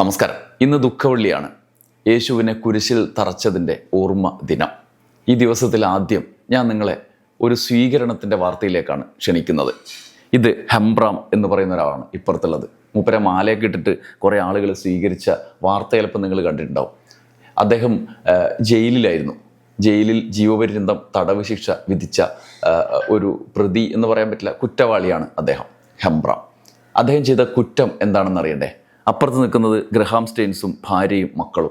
നമസ്കാരം. ഇന്ന് ദുഃഖവെള്ളിയാണ്. യേശുവിനെ കുരിശിൽ തറച്ചതിന്റെ ഓർമ്മ ദിനം. ഈ ദിവസത്തിൽ ആദ്യം ഞാൻ നിങ്ങളെ ഒരു സ്വീകരണത്തിന്റെ വാർത്തയിലേക്കാണ് ക്ഷണിക്കുന്നത്. ഇത് ഹെംബ്രാം എന്ന് പറയുന്ന ഒരാളാണ് ഇപ്പുറത്തുള്ളത്. മൂപ്പരെ മാലയൊക്കെ ഇട്ടിട്ട് കുറേ ആളുകൾ സ്വീകരിച്ച വാർത്ത ചിലപ്പോൾ നിങ്ങൾ കണ്ടിട്ടുണ്ടാവും. അദ്ദേഹം ജയിലിലായിരുന്നു. ജയിലിൽ ജീവപര്യന്തം തടവ് ശിക്ഷ വിധിച്ച ഒരു പ്രതി എന്ന് പറയാൻ പറ്റില്ല കുറ്റവാളിയാണ് അദ്ദേഹം ഹെംബ്രാം. അദ്ദേഹം ചെയ്ത കുറ്റം എന്താണെന്ന് അറിയണ്ടേ അപ്പുറത്ത് നിൽക്കുന്നത് ഗ്രഹാം സ്റ്റെയിൻസും ഭാര്യയും മക്കളും.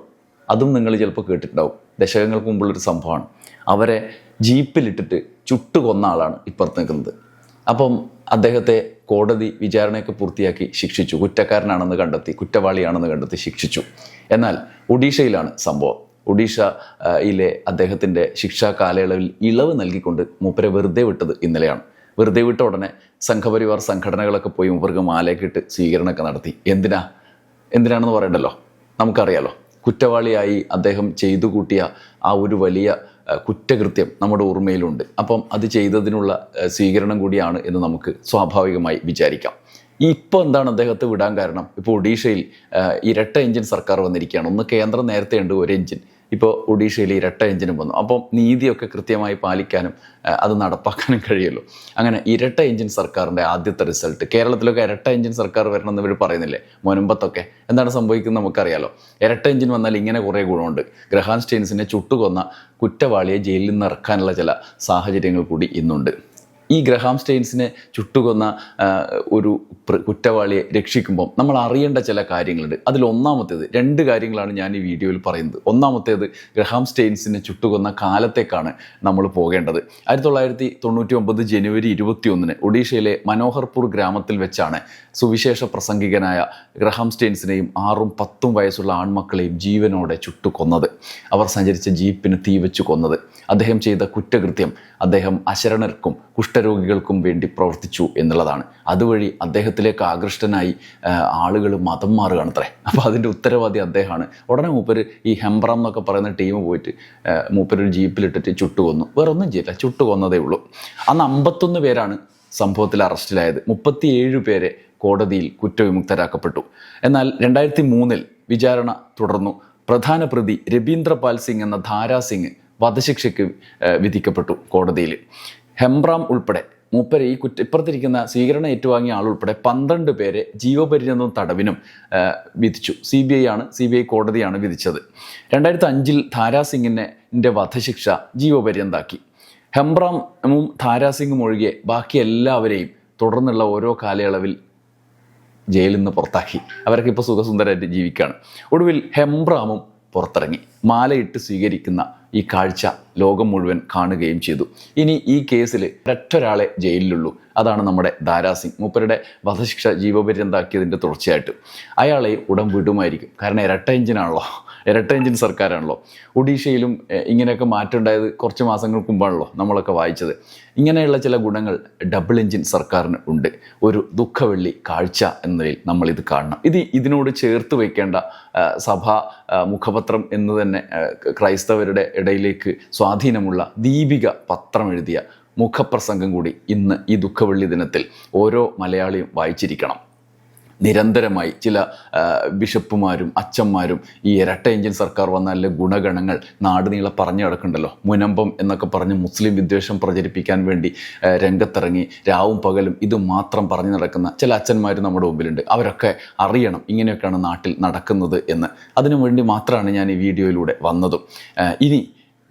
അതും നിങ്ങൾ ചിലപ്പോൾ കേട്ടിട്ടുണ്ടാവും. ദശകങ്ങൾക്ക് മുമ്പുള്ളൊരു സംഭവമാണ്. അവരെ ജീപ്പിലിട്ടിട്ട് ചുട്ടു കൊന്ന ആളാണ് ഇപ്പുറത്ത് നിൽക്കുന്നത്. അപ്പം അദ്ദേഹത്തെ കോടതി വിചാരണയൊക്കെ പൂർത്തിയാക്കി ശിക്ഷിച്ചു. കുറ്റക്കാരനാണെന്ന് കണ്ടെത്തി കുറ്റവാളിയാണെന്ന് കണ്ടെത്തി ശിക്ഷിച്ചു. എന്നാൽ ഒഡീഷയിലാണ് സംഭവം. ഒഡീഷയിലെ അദ്ദേഹത്തിന്റെ ശിക്ഷാ കാലയളവിൽ ഇളവ് നൽകിക്കൊണ്ട് മൂപ്പരെ വെറുതെ വിട്ടത് ഇന്നലെയാണ്. വെറുതെ വിട്ട ഉടനെ സംഘപരിവാർ സംഘടനകളൊക്കെ പോയി മൂപ്പർക്ക് മാലയൊക്കെ ഇട്ട് സ്വീകരണമൊക്കെ നടത്തി. എന്തിനാ? എന്തിനാണെന്ന് പറയണ്ടല്ലോ? നമുക്കറിയാലോ. കുറ്റവാളിയായി അദ്ദേഹം ചെയ്തു കൂട്ടിയ ആ ഒരു വലിയ കുറ്റകൃത്യം നമ്മുടെ ഓർമ്മയിലുണ്ട്. അപ്പം അത് ചെയ്തതിനുള്ള സ്വീകരണം കൂടിയാണ് എന്ന് നമുക്ക് സ്വാഭാവികമായി വിചാരിക്കാം. ഇപ്പോൾ എന്താണ് അദ്ദേഹത്തെ വിടാൻ കാരണം? ഇപ്പോൾ ഒഡീഷയിൽ ഇരട്ട എഞ്ചിൻ സർക്കാർ വന്നിരിക്കുകയാണ്. ഒന്ന് കേന്ദ്രം നേരത്തെ ഉണ്ട് ഒരു എഞ്ചിൻ. ഇപ്പോൾ ഒഡീഷയിൽ ഇരട്ട എഞ്ചിനും വന്നു. അപ്പം നീതിയൊക്കെ കൃത്യമായി പാലിക്കാനും അത് നടപ്പാക്കാനും കഴിയുമല്ലോ അങ്ങനെ ഇരട്ട എഞ്ചിൻ സർക്കാരിന്റെ ആദ്യത്തെ റിസൾട്ട് കേരളത്തിലൊക്കെ ഇരട്ട എഞ്ചിൻ സർക്കാർ വരണമെന്ന് ഇവർ പറയുന്നില്ലേ? മുൻപത്തൊക്കെ എന്താണ് സംഭവിക്കുന്നത് നമുക്കറിയാലോ? ഇരട്ട എഞ്ചിൻ വന്നാൽ ഇങ്ങനെ കുറേ ഗുണമുണ്ട്. ഗ്രഹാൻ സ്റ്റെയിൻസിനെ ചുട്ടുകൊന്ന കുറ്റവാളിയെ ജയിലിൽ നിന്ന് ഇറക്കാനുള്ള ചില സാഹചര്യങ്ങൾ കൂടി ഇന്നുണ്ട്. ഈ ഗ്രഹാം സ്റ്റെയിൻസിനെ ചുട്ടുകൊന്ന ഒരു കുറ്റവാളിയെ രക്ഷിക്കുമ്പോൾ നമ്മൾ അറിയേണ്ട ചില കാര്യങ്ങളുണ്ട്. അതിൽ ഒന്നാമത്തേത് രണ്ട് കാര്യങ്ങളാണ് ഞാൻ ഈ വീഡിയോയിൽ പറയുന്നത്. ഒന്നാമത്തേത് ഗ്രഹാം സ്റ്റെയിൻസിനെ ചുട്ടുകൊന്ന കാലത്തേക്കാണ് നമ്മൾ പോകേണ്ടത്. ആയിരത്തി തൊള്ളായിരത്തി തൊണ്ണൂറ്റി ഒമ്പത് ജനുവരി ഇരുപത്തി ഒന്നിന് ഒഡീഷയിലെ മനോഹർപൂർ ഗ്രാമത്തിൽ വെച്ചാണ് സുവിശേഷ പ്രസംഗികനായ ഗ്രഹാം സ്റ്റെയിൻസിനെയും ആറും പത്തും വയസ്സുള്ള ആൺമക്കളെയും ജീവനോടെ ചുട്ടുകൊന്നത്. അവർ സഞ്ചരിച്ച ജീപ്പിന് തീ വെച്ച് കൊന്നത്. അദ്ദേഹം ചെയ്ത കുറ്റകൃത്യം അദ്ദേഹം അശരണർക്കും കുഷ്ഠരോഗികൾക്കും വേണ്ടി പ്രവർത്തിച്ചു എന്നുള്ളതാണ്. അതുവഴി അദ്ദേഹത്തിലേക്ക് ആകൃഷ്ടനായി ആളുകൾ മതം മാറുകയാണ് അത്രേ അപ്പോൾ അതിന്റെ ഉത്തരവാദി അദ്ദേഹമാണ്. ഉടനെ മൂപ്പര് ഈ ഹെംബ്രം എന്നൊക്കെ പറയുന്ന ടീം പോയിട്ട് മൂപ്പരൊരു മൂപ്പര് ഒരു ജീപ്പിലിട്ടിട്ട് ചുട്ടുകൊന്നു. വേറെ ഒന്നും ചെയ്യില്ല ചുട്ടുകൊന്നതേ ഉള്ളൂ. അന്ന് അമ്പത്തൊന്ന് പേരാണ് സംഭവത്തിൽ അറസ്റ്റിലായത്. മുപ്പത്തിയേഴ് പേരെ കോടതിയിൽ കുറ്റവിമുക്തരാക്കപ്പെട്ടു. എന്നാൽ രണ്ടായിരത്തി മൂന്നിൽ വിചാരണ തുടർന്നു. പ്രധാന പ്രതി രവീന്ദ്രപാൽ സിംഗ് എന്ന ധാരാ സിംഗ് വധശിക്ഷയ്ക്ക് വിധിക്കപ്പെട്ടു കോടതിയിൽ. ഹെംബ്രാം ഉൾപ്പെടെ മൂപ്പരെ ഈ കുറ്റ ഇപ്പുറത്തിരിക്കുന്ന സ്വീകരണം ഏറ്റുവാങ്ങിയ ആളുൾപ്പെടെ പന്ത്രണ്ട് പേരെ ജീവപര്യന്തം തടവിനും വിധിച്ചു. സി ബി ഐ ആണ് സി ബി ഐ കോടതിയാണ് വിധിച്ചത്. രണ്ടായിരത്തി അഞ്ചിൽ ധാരാസിംഗിന്റെ വധശിക്ഷ ജീവപര്യന്താക്കി. ഹെംബ്രാമും ധാരാസിംഗും ഒഴികെ ബാക്കി എല്ലാവരെയും തുടർന്നുള്ള ഓരോ കാലയളവിൽ ജയിലിൽ നിന്ന് പുറത്താക്കി. അവരൊക്കെ ഇപ്പോൾ സുഖസുന്ദരമായിട്ട് ജീവിക്കുകയാണ് ഒടുവിൽ ഹെംബ്രാമും പുറത്തിറങ്ങി. മാലയിട്ട് സ്വീകരിക്കുന്ന ഈ കാഴ്ച ലോകം മുഴുവൻ കാണുകയും ചെയ്തു. ഇനി ഈ കേസിൽ ഒരൊറ്റൊരാളെ ജയിലിലുള്ളൂ. അതാണ് നമ്മുടെ ദാരാസിംഗ്. മൂപ്പരുടെ വധശിക്ഷ ജീവപര്യന്താക്കിയതിന്റെ തുടർച്ചയായിട്ട്. അയാളെ ഉടൻ വിടുമായിരിക്കും. കാരണം ഇരട്ട എഞ്ചിനാണല്ലോ. ഇരട്ട എഞ്ചിൻ സർക്കാരാണല്ലോ. ഒഡീഷയിലും ഇങ്ങനെയൊക്കെ മാറ്റം ഉണ്ടായത് കുറച്ച് മാസങ്ങൾക്ക് മുമ്പാണല്ലോ നമ്മളൊക്കെ വായിച്ചത്. ഇങ്ങനെയുള്ള ചില ഗുണങ്ങൾ ഡബിൾ എഞ്ചിൻ സർക്കാരിന് ഉണ്ട്. ഒരു ദുഃഖവെള്ളി കാഴ്ച എന്ന നിലയിൽ നമ്മൾ ഇത് കാണണം. ഇത് ഇതിനോട് ചേർത്ത് വയ്ക്കേണ്ട സഭാ മുഖപത്രം എന്ന് തന്നെ ക്രൈസ്തവരുടെ ഇടയിലേക്ക് സ്വാധീനമുള്ള ദീപിക പത്രം എഴുതിയ മുഖപ്രസംഗം കൂടി ഇന്ന് ഈ ദുഃഖവെള്ളി ദിനത്തിൽ ഓരോ മലയാളിയും വായിച്ചിരിക്കണം. നിരന്തരമായി ചില ബിഷപ്പുമാരും അച്ഛന്മാരും ഈ ഇരട്ട എഞ്ചിൻ സർക്കാർ വന്നാലെ ഗുണഗണങ്ങൾ നാട് നീളെ പറഞ്ഞു കിടക്കുന്നുണ്ടല്ലോ മുനമ്പം എന്നൊക്കെ പറഞ്ഞ് മുസ്ലിം വിദ്വേഷം പ്രചരിപ്പിക്കാൻ വേണ്ടി രംഗത്തിറങ്ങി രാവും പകലും ഇത് മാത്രം പറഞ്ഞു നടക്കുന്ന ചില അച്ഛന്മാർ നമ്മുടെ മുമ്പിലുണ്ട്. അവരൊക്കെ അറിയണം ഇങ്ങനെയൊക്കെയാണ് നാട്ടിൽ നടക്കുന്നത് എന്ന്. അതിനു വേണ്ടി മാത്രമാണ് ഞാൻ ഈ വീഡിയോയിലൂടെ വന്നതും. ഇനി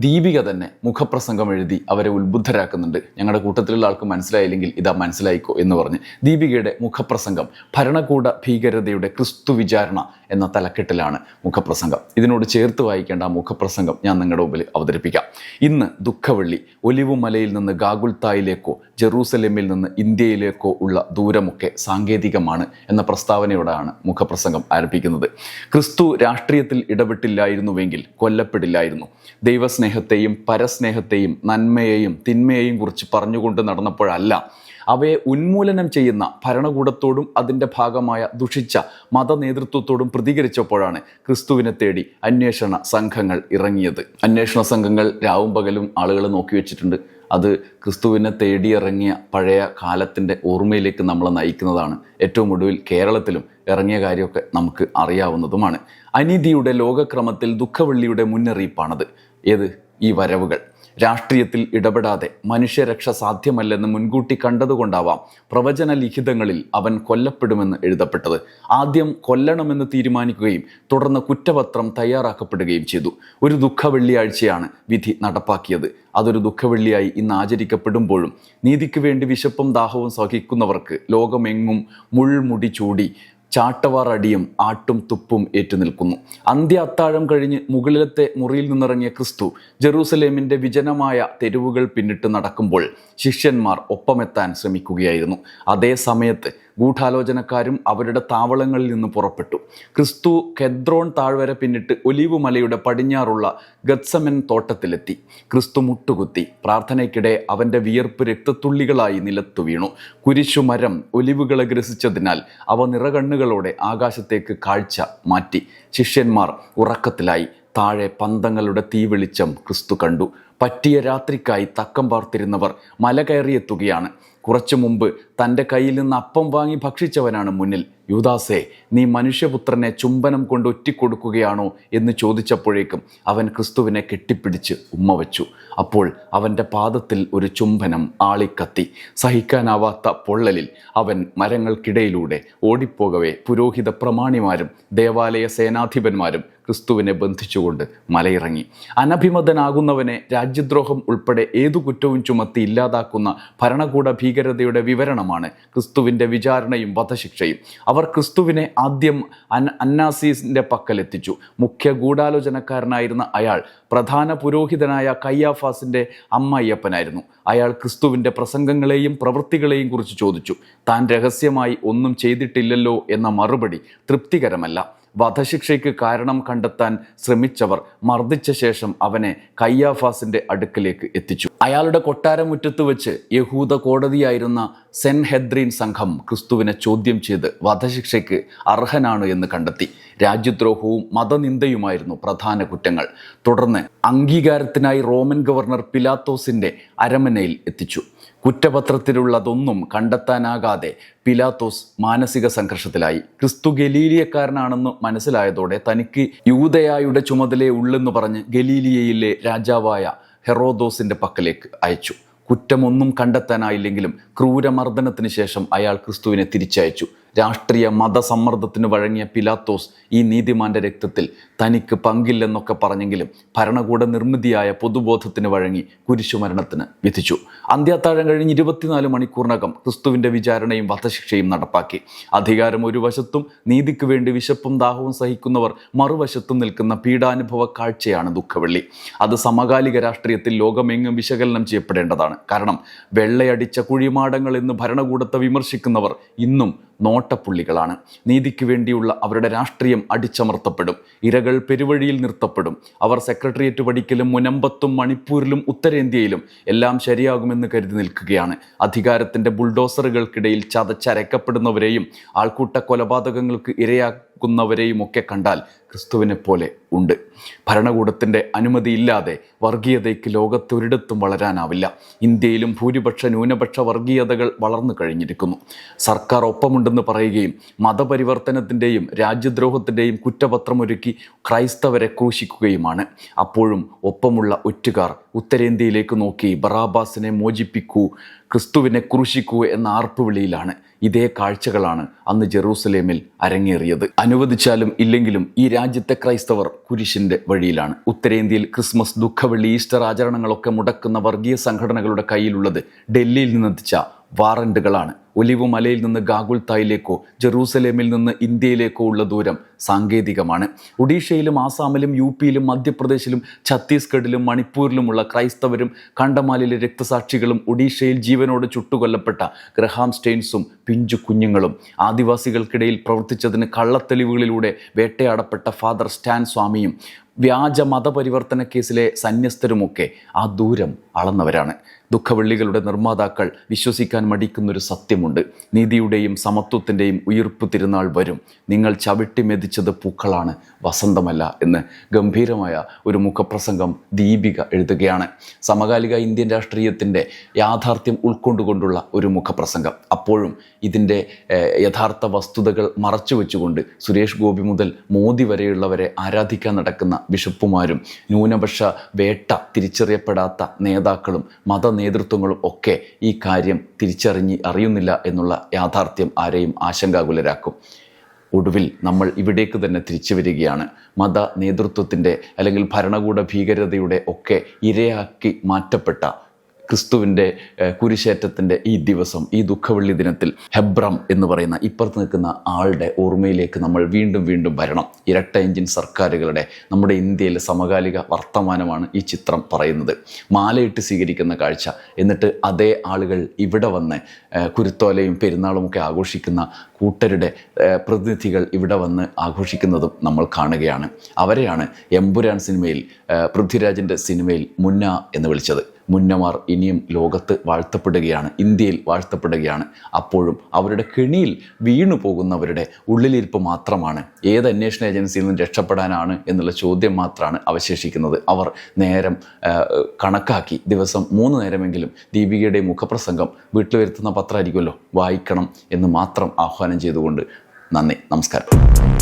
ദീപിക തന്നെ മുഖപ്രസംഗം എഴുതി അവരെ ഉത്ബുദ്ധരാക്കുന്നുണ്ട്. ഞങ്ങളുടെ കൂട്ടത്തിലുള്ള ആൾക്ക് മനസ്സിലായില്ലെങ്കിൽ ഇതാ മനസ്സിലായിക്കോ എന്ന് പറഞ്ഞ് ദീപികയുടെ മുഖപ്രസംഗം ഭരണകൂട ഭീകരതയുടെ ക്രിസ്തു വിചാരണ എന്ന തലക്കെട്ടിലാണ് മുഖപ്രസംഗം. ഇതിനോട് ചേർത്ത് വായിക്കേണ്ട മുഖപ്രസംഗം ഞാൻ നിങ്ങളുടെ മുമ്പിൽ അവതരിപ്പിക്കാം. ഇന്ന് ദുഃഖവെള്ളി ഒലിവുമലയിൽ നിന്ന് ഗാഗുൽത്തായിലേക്കോ ജെറൂസലേമിൽ നിന്ന് ഇന്ത്യയിലേക്കോ ഉള്ള ദൂരമൊക്കെ സാങ്കേതികമാണ് എന്ന പ്രസ്താവനയോടാണ് മുഖപ്രസംഗം ആരംഭിക്കുന്നത്. ക്രിസ്തു രാഷ്ട്രീയത്തിൽ ഇടപെട്ടില്ലായിരുന്നുവെങ്കിൽ കൊല്ലപ്പെടില്ലായിരുന്നു. ദൈവസ്നേഹത്തെയും പരസ്നേഹത്തെയും നന്മയെയും തിന്മയെയും കുറിച്ച് പറഞ്ഞുകൊണ്ട് നടന്നപ്പോഴല്ല അവയെ ഉന്മൂലനം ചെയ്യുന്ന ഭരണകൂടത്തോടും അതിന്റെ ഭാഗമായ ദുഷിച്ച മത നേതൃത്വത്തോടും പ്രതികരിച്ചപ്പോഴാണ് ക്രിസ്തുവിനെ തേടി അന്വേഷണ സംഘങ്ങൾ ഇറങ്ങിയത്. അന്വേഷണ സംഘങ്ങൾ രാവും പകലും ആളുകൾ നോക്കി വെച്ചിട്ടുണ്ട്. അത് ക്രിസ്തുവിനെ തേടിയിറങ്ങിയ പഴയ കാലത്തിന്റെ ഓർമ്മയിലേക്ക് നമ്മളെ നയിക്കുന്നതാണ്. ഏറ്റവും ഒടുവിൽ കേരളത്തിലും ഇറങ്ങിയ കാര്യമൊക്കെ നമുക്ക് അറിയാവുന്നതുമാണ്. അനീതിയുടെ ലോകക്രമത്തിൽ ദുഃഖവള്ളിയുടെ മുന്നറിയിപ്പാണത്. ഏത്? ഈ വരവുകൾ. രാഷ്ട്രീയത്തിൽ ഇടപെടാതെ മനുഷ്യരക്ഷ സാധ്യമല്ലെന്ന് മുൻകൂട്ടി കണ്ടതുകൊണ്ടാവാം പ്രവചന ലിഖിതങ്ങളിൽ അവൻ കൊല്ലപ്പെടുമെന്ന് എഴുതപ്പെട്ടത്. ആദ്യം കൊല്ലണമെന്ന് തീരുമാനിക്കുകയും തുടർന്ന് കുറ്റപത്രം തയ്യാറാക്കപ്പെടുകയും ചെയ്തു. ഒരു ദുഃഖ വെള്ളിയാഴ്ചയാണ് വിധി നടപ്പാക്കിയത്. അതൊരു ദുഃഖവെള്ളിയായി ഇന്ന് ആചരിക്കപ്പെടുമ്പോഴും നീതിക്ക് വേണ്ടി വിശപ്പും ദാഹവും സഹിക്കുന്നവർക്ക് ലോകമെങ്ങും മുൾമുടി ചൂടി ചാട്ടവാർ അടിയും ആട്ടും തുപ്പും ഏറ്റുനിൽക്കുന്നു അന്ത്യ അത്താഴം കഴിഞ്ഞ് മുകളിലത്തെ മുറിയിൽ നിന്നിറങ്ങിയ ക്രിസ്തു ജെറൂസലേമിന്റെ വിജനമായ തെരുവുകൾ പിന്നിട്ട് നടക്കുമ്പോൾ ശിഷ്യന്മാർ ഒപ്പമെത്താൻ ശ്രമിക്കുകയായിരുന്നു. അതേ സമയത്ത് ഗൂഢാലോചനക്കാരും അവരുടെ താവളങ്ങളിൽ നിന്ന് പുറപ്പെട്ടു. ക്രിസ്തു കെദ്രോൺ താഴ്വര പിന്നിട്ട് ഒലീവ് മലയുടെ പടിഞ്ഞാറുള്ള ഗത്സമൻ തോട്ടത്തിലെത്തി. ക്രിസ്തു മുട്ടുകുത്തി. പ്രാർത്ഥനയ്ക്കിടെ അവന്റെ വിയർപ്പ് രക്തത്തുള്ളികളായി നിലത്തു വീണു. കുരിശുമരം ഒലിവുകളെ ഗ്രസിച്ചതിനാൽ അവ നിറകണ്ണുകളോടെ ആകാശത്തേക്ക് കാഴ്ച മാറ്റി. ശിഷ്യന്മാർ ഉറക്കത്തിലായി. താഴെ പന്തങ്ങളുടെ തീവെളിച്ചം ക്രിസ്തു കണ്ടു. പറ്റിയ രാത്രിക്കായി തക്കം പാർത്തിരുന്നവർ മല കയറിയെത്തുകയാണ്. കുറച്ചു മുമ്പ് തന്റെ കയ്യിൽ നിന്ന് അപ്പം വാങ്ങി ഭക്ഷിച്ചവനാണ് മുന്നിൽ. യുദാസെ നീ മനുഷ്യപുത്രനെ ചുംബനം കൊണ്ട് ഒറ്റിക്കൊടുക്കുകയാണോ എന്ന് ചോദിച്ചപ്പോഴേക്കും അവൻ ക്രിസ്തുവിനെ കെട്ടിപ്പിടിച്ച് ഉമ്മ വച്ചു. അപ്പോൾ അവന്റെ പാദത്തിൽ ഒരു ചുംബനം ആളിക്കത്തി. സഹിക്കാനാവാത്ത പൊള്ളലിൽ അവൻ മരങ്ങൾക്കിടയിലൂടെ ഓടിപ്പോകവേ പുരോഹിത പ്രമാണിമാരും ദേവാലയ സേനാധിപന്മാരും ക്രിസ്തുവിനെ ബന്ധിച്ചുകൊണ്ട് മലയിറങ്ങി. അനഭിമതനാകുന്നവനെ രാജ്യദ്രോഹം ഉൾപ്പെടെ ഏതു കുറ്റവും ചുമത്തി ഇല്ലാതാക്കുന്ന ഭരണകൂട ഭീകരതയുടെ വിവരണമാണ് ക്രിസ്തുവിന്റെ വിചാരണയും വധശിക്ഷയും. അവർ ക്രിസ്തുവിനെ ആദ്യം അൻ അന്നാസീസിന്റെ പക്കലെത്തിച്ചു. മുഖ്യ ഗൂഢാലോചനക്കാരനായിരുന്ന അയാൾ പ്രധാന പുരോഹിതനായ കയ്യാഫാസിന്റെ അമ്മയ്യപ്പനായിരുന്നു. അയാൾ ക്രിസ്തുവിന്റെ പ്രസംഗങ്ങളെയും പ്രവൃത്തികളെയും കുറിച്ച് ചോദിച്ചു. താൻ രഹസ്യമായി ഒന്നും ചെയ്തിട്ടില്ലല്ലോ എന്ന മറുപടി തൃപ്തികരമല്ല. വധശിക്ഷയ്ക്ക് കാരണം കണ്ടെത്താൻ ശ്രമിച്ചവർ മർദ്ദിച്ച ശേഷം അവനെ കയ്യാഫാസിന്റെ അടുക്കലേക്ക് എത്തിച്ചു. അയാളുടെ കൊട്ടാരമുറ്റത്ത് വെച്ച് യഹൂദ കോടതിയായിരുന്ന സെൻ ഹെദ്രീൻ സംഘം ക്രിസ്തുവിനെ ചോദ്യം ചെയ്ത് വധശിക്ഷയ്ക്ക് അർഹനാണ് എന്ന് കണ്ടെത്തി. രാജ്യദ്രോഹവും മതനിന്ദയുമായിരുന്നു പ്രധാന കുറ്റങ്ങൾ. തുടർന്ന് അംഗീകാരത്തിനായി റോമൻ ഗവർണർ പിലാത്തോസിന്റെ അരമനയിൽ എത്തിച്ചു. കുറ്റപത്രത്തിലുള്ളതൊന്നും കണ്ടെത്താനാകാതെ പിലാത്തോസ് മാനസിക സംഘർഷത്തിലായി. ക്രിസ്തു ഗലീലിയക്കാരനാണെന്ന് മനസ്സിലായതോടെ തനിക്ക് യൂതയായുടെ ചുമതലയെ ഉള്ളെന്ന് പറഞ്ഞ് ഗലീലിയയിലെ രാജാവായ ഹെറോദോസിന്റെ പക്കലേക്ക് അയച്ചു. കുറ്റമൊന്നും കണ്ടെത്താനായില്ലെങ്കിലും ക്രൂരമർദ്ദനത്തിന് ശേഷം അയാൾ ക്രിസ്തുവിനെ തിരിച്ചയച്ചു. രാഷ്ട്രീയ മതസമ്മർദ്ദത്തിന് വഴങ്ങിയ പിലാത്തോസ് ഈ നീതിമാന്റെ രക്തത്തിൽ തനിക്ക് പങ്കില്ലെന്നൊക്കെ പറഞ്ഞെങ്കിലും ഭരണകൂട നിർമ്മിതിയായ പൊതുബോധത്തിന് വഴങ്ങി കുരിശുമരണത്തിന് വിധിച്ചു. അന്ത്യാത്താഴം കഴിഞ്ഞ് ഇരുപത്തിനാല് മണിക്കൂറിനകം ക്രിസ്തുവിന്റെ വിചാരണയും വധശിക്ഷയും നടപ്പാക്കി. അധികാരം ഒരു വശത്തും നീതിക്ക് വേണ്ടി വിശപ്പും ദാഹവും സഹിക്കുന്നവർ മറുവശത്തും നിൽക്കുന്ന പീഡാനുഭവ കാഴ്ചയാണ് ദുഃഖവെള്ളി. അത് സമകാലിക രാഷ്ട്രീയത്തിൽ ലോകമെങ്ങും വിശകലനം ചെയ്യപ്പെടേണ്ടതാണ്. കാരണം വെള്ളയടിച്ച കുഴിമാടങ്ങൾ എന്ന് ഭരണകൂടത്തെ വിമർശിക്കുന്നവർ ഇന്നും നോട്ടപ്പുള്ളികളാണ്. നീതിക്ക് വേണ്ടിയുള്ള അവരുടെ രാഷ്ട്രീയം അടിച്ചമർത്തപ്പെടും. ഇരകൾ പെരുവഴിയിൽ നിർത്തപ്പെടും. അവർ സെക്രട്ടേറിയറ്റ് പഠിക്കലും മുനമ്പത്തും മണിപ്പൂരിലും ഉത്തരേന്ത്യയിലും എല്ലാം ശരിയാകുമെന്ന് കരുതി നിൽക്കുകയാണ്. അധികാരത്തിന്റെ ബുൾഡോസറുകൾക്കിടയിൽ ചതച്ചരക്കപ്പെടുന്നവരെയും ആൾക്കൂട്ട കൊലപാതകങ്ങൾക്ക് ഇരയാക്കുന്നവരെയും ഒക്കെ കണ്ടാൽ ക്രിസ്തുവിനെ പോലെ ഉണ്ട്. ഭരണകൂടത്തിന്റെ അനുമതിയില്ലാതെ വർഗീയതയ്ക്ക് ലോകത്തൊരിടത്തും വളരാനാവില്ല. ഇന്ത്യയിലും ഭൂരിപക്ഷ ന്യൂനപക്ഷ വർഗീയതകൾ വളർന്നു കഴിഞ്ഞിരിക്കുന്നു. സർക്കാർ ഒപ്പമുണ്ടെന്ന് പറയുകയും മതപരിവർത്തനത്തിന്റെയും രാജ്യദ്രോഹത്തിന്റെയും കുറ്റപത്രമൊരുക്കി ക്രൈസ്തവരെ ക്രൂശിക്കുകയുമാണ്. അപ്പോഴും ഒപ്പമുള്ള ഒറ്റുകാർ ഉത്തരേന്ത്യയിലേക്ക് നോക്കി ബറാബാസിനെ മോചിപ്പിക്കൂ ക്രിസ്തുവിനെ ക്രൂശിക്കൂ എന്ന ആർപ്പുവിളിയിലാണ് ഇതേ കാഴ്ചകളാണ് അന്ന് ജെറൂസലേമിൽ അരങ്ങേറിയത്. അനുവദിച്ചാലും ഇല്ലെങ്കിലും ഈ രാജ്യത്തെ ക്രൈസ്തവർ കുരിശിന്റെ വഴിയിലാണ്. ഉത്തരേന്ത്യയിൽ ക്രിസ്മസ് ദുഃഖവെള്ളി ഈസ്റ്റർ ആചരണങ്ങളൊക്കെ മുടക്കുന്ന വർഗീയ സംഘടനകളുടെ കയ്യിലുള്ളത് ഡൽഹിയിൽ നിന്നെത്തിച്ച വാറണ്ടുകളാണ് ഒലിവ് മലയിൽ നിന്ന് ഗാഗുൽത്തായിലേക്കോ ജെറൂസലേമിൽ നിന്ന് ഇന്ത്യയിലേക്കോ ഉള്ള ദൂരം സാങ്കേതികമാണ്. ഒഡീഷയിലും ആസാമിലും യു പിയിലും മധ്യപ്രദേശിലും ഛത്തീസ്ഗഡിലും മണിപ്പൂരിലുമുള്ള ക്രൈസ്തവരും കണ്ടമാലിലെ രക്തസാക്ഷികളും ഒഡീഷയിൽ ജീവനോട് ചുട്ടുകൊല്ലപ്പെട്ട ഗ്രഹാം സ്റ്റെയിൻസും പിഞ്ചു കുഞ്ഞുങ്ങളും. ആദിവാസികൾക്കിടയിൽ പ്രവർത്തിച്ചതിന് കള്ളത്തെളിവുകളിലൂടെ വേട്ടയാടപ്പെട്ട ഫാദർ സ്റ്റാൻ സ്വാമിയും വ്യാജ മതപരിവർത്തന കേസിലെ സന്യസ്തരുമൊക്കെ ആ ദൂരം അളന്നവരാണ്. ദുഃഖവെള്ളികളുടെ നിർമ്മാതാക്കൾ വിശ്വസിക്കാൻ മടിക്കുന്നൊരു സത്യമുണ്ട് വാക്യമുണ്ട് നീതിയുടെയും സമത്വത്തിന്റെയും ഉയർപ്പ് തിരുനാൾ വരും. നിങ്ങൾ ചവിട്ടി മെതിച്ചത് പൂക്കളാണ് വസന്തമല്ല എന്ന് ഗംഭീരമായ ഒരു മുഖപ്രസംഗം ദീപിക എഴുതുകയാണ്. സമകാലിക ഇന്ത്യൻ രാഷ്ട്രീയത്തിന്റെ യാഥാർത്ഥ്യം ഉൾക്കൊണ്ടുകൊണ്ടുള്ള ഒരു മുഖപ്രസംഗം. അപ്പോഴും ഇതിന്റെ യഥാർത്ഥ വസ്തുതകൾ മറച്ചു വെച്ചുകൊണ്ട് സുരേഷ് ഗോപി മുതൽ മോദി വരെയുള്ളവരെ ആരാധിക്കാൻ നടക്കുന്ന ബിഷപ്പുമാരും ന്യൂനപക്ഷ വേട്ട തിരിച്ചറിയപ്പെടാത്ത നേതാക്കളും മത നേതൃത്വങ്ങളും ഒക്കെ ഈ കാര്യം തിരിച്ചറിഞ്ഞ് അറിയുന്നില്ല എന്നുള്ള യാഥാർത്ഥ്യം ആരെയും ആശങ്കാകുലരാക്കും. ഒടുവിൽ നമ്മൾ ഇവിടേക്ക് തന്നെ തിരിച്ചു വരികയാണ് മത നേതൃത്വത്തിന്റെ അല്ലെങ്കിൽ ഭരണകൂട ഭീകരതയുടെ ഒക്കെ ഇരയാക്കി മാറ്റപ്പെട്ട ക്രിസ്തുവിന്റെ കുരിശേറ്റത്തിന്റെ ഈ ദിവസം ഈ ദുഃഖവള്ളി ദിനത്തിൽ ഹെബ്രം എന്ന് പറയുന്ന ഇപ്പുറത്ത് നിൽക്കുന്ന ആളുടെ ഓർമ്മയിലേക്ക് നമ്മൾ വീണ്ടും വീണ്ടും വരണം. ഇരട്ട എഞ്ചിൻ സർക്കാരുകളുടെ നമ്മുടെ ഇന്ത്യയിലെ സമകാലിക വർത്തമാനമാണ് ഈ ചിത്രം പറയുന്നത്. മാലയിട്ട് സ്വീകരിക്കുന്ന കാഴ്ച. എന്നിട്ട് അതേ ആളുകൾ ഇവിടെ വന്ന് കുരുത്തോലയും പെരുന്നാളും ഒക്കെ ആഘോഷിക്കുന്ന കൂട്ടരുടെ പ്രതിനിധികൾ ഇവിടെ വന്ന് ആഘോഷിക്കുന്നതും നമ്മൾ കാണുകയാണ്. അവരെയാണ് എമ്പുരാൻ സിനിമയിൽ പൃഥ്വിരാജിന്റെ സിനിമയിൽ മുന്ന എന്ന് വിളിച്ചത്. മുന്നമാർ ഇനിയും ലോകത്ത് വാഴ്ത്തപ്പെടുകയാണ് ഇന്ത്യയിൽ വാഴ്ത്തപ്പെടുകയാണ്. അപ്പോഴും അവരുടെ കെണിയിൽ വീണു പോകുന്നവരുടെ ഉള്ളിലിരിപ്പ് മാത്രമാണ്. ഏത് അന്വേഷണ ഏജൻസിയിൽ നിന്ന് രക്ഷപ്പെടാനാണ് എന്നുള്ള ചോദ്യം മാത്രമാണ് അവശേഷിക്കുന്നത്. അവർ നേരം കണക്കാക്കി ദിവസം മൂന്ന് നേരമെങ്കിലും ദീപികയുടെ മുഖപ്രസംഗം വീട്ടിൽ വരുത്തുന്ന പത്രമായിരിക്കുമല്ലോ? വായിക്കണം എന്ന് മാത്രം ആഹ്വാനം ചെയ്തുകൊണ്ട് നന്ദി. നമസ്കാരം.